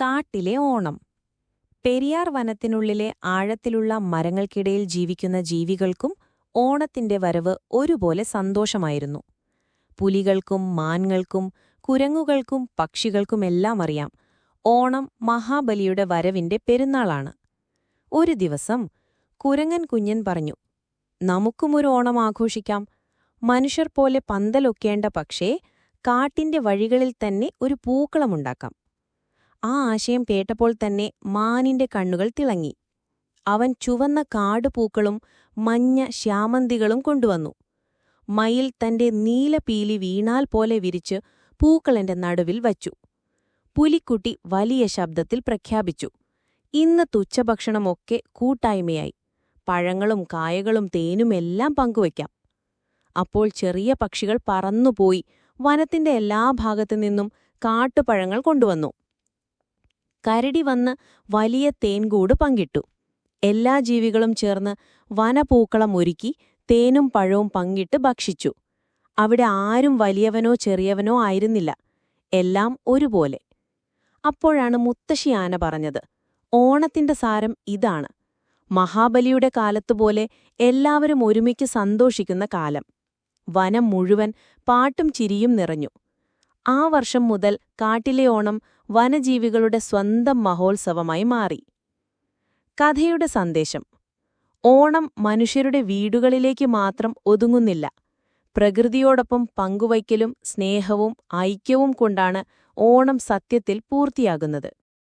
കാട്ടിലെ ഓണം. പെരിയാർ വനത്തിനുള്ളിലെ ആഴത്തിലുള്ള മരങ്ങൾക്കിടയിൽ ജീവിക്കുന്ന ജീവികൾക്കും ഓണത്തിന്റെ വരവ് ഒരുപോലെ സന്തോഷമായിരുന്നു. പുലികൾക്കും മാൻകൾക്കും കുരങ്ങുകൾക്കും പക്ഷികൾക്കുമെല്ലാം അറിയാം. ഓണം മഹാബലിയുടെ വരവിന്റെ പെരുന്നാളാണ്. ഒരു ദിവസം കുരങ്ങൻ കുഞ്ഞൻ പറഞ്ഞു നമുക്കുമൊരു ഓണം ആഘോഷിക്കാം. മനുഷ്യർ പോലെ പന്തലൊക്കേണ്ട പക്ഷേ കാട്ടിന്റെ വഴികളിൽ തന്നെ ഒരു പൂക്കളമുണ്ടാക്കാം ആ ആശയം കേട്ടപ്പോൾ തന്നെ മാനിന്റെ കണ്ണുകൾ തിളങ്ങി. അവൻ ചുവന്ന കാടുപൂക്കളും മഞ്ഞ ശ്യാമന്തികളും കൊണ്ടുവന്നു. മയിൽ തന്റെ നീലപീലി വീണാൽ പോലെ വിരിച്ച് പൂക്കളെന്റെ നടുവിൽ വച്ചു. പുലിക്കുട്ടി വലിയ ശബ്ദത്തിൽ പ്രഖ്യാപിച്ചു. ഇന്ന് തുച്ഛഭക്ഷണമൊക്കെ കൂട്ടായ്മയായി. പഴങ്ങളും കായകളും തേനുമെല്ലാം പങ്കുവയ്ക്കാം. അപ്പോൾ ചെറിയ പക്ഷികൾ പറന്നുപോയി വനത്തിന്റെ എല്ലാ ഭാഗത്തു നിന്നും കാട്ടുപഴങ്ങൾ കൊണ്ടുവന്നു. കരടി വന്ന് വലിയ തേൻകൂട് പങ്കിട്ടു. എല്ലാ ജീവികളും ചേർന്ന് വനപൂക്കളം ഒരുക്കി തേനും പഴവും പങ്കിട്ട് ഭക്ഷിച്ചു. അവിടെ ആരും വലിയവനോ ചെറിയവനോ ആയിരുന്നില്ല. എല്ലാം ഒരുപോലെ. അപ്പോഴാണ് മുത്തശ്ശി ആന പറഞ്ഞത് ഓണത്തിന്റെ സാരം ഇതാണ്. മഹാബലിയുടെ കാലത്തുപോലെ എല്ലാവരും ഒരുമിച്ച് സന്തോഷിക്കുന്ന കാലം. വനം മുഴുവൻ പാട്ടും ചിരിയും നിറഞ്ഞു. ആ വർഷം മുതൽ കാട്ടിലെ ഓണം വനജീവികളുടെ സ്വന്തം മഹോത്സവമായി മാറി. കഥയുടെ സന്ദേശം. ഓണം മനുഷ്യരുടെ വീടുകളിലേക്ക് മാത്രം ഒതുങ്ങുന്നില്ല. പ്രകൃതിയോടൊപ്പം പങ്കുവയ്ക്കലും സ്നേഹവും ഐക്യവും കൊണ്ടാണ് ഓണം സത്യത്തിൽ പൂർത്തിയാകുന്നത്.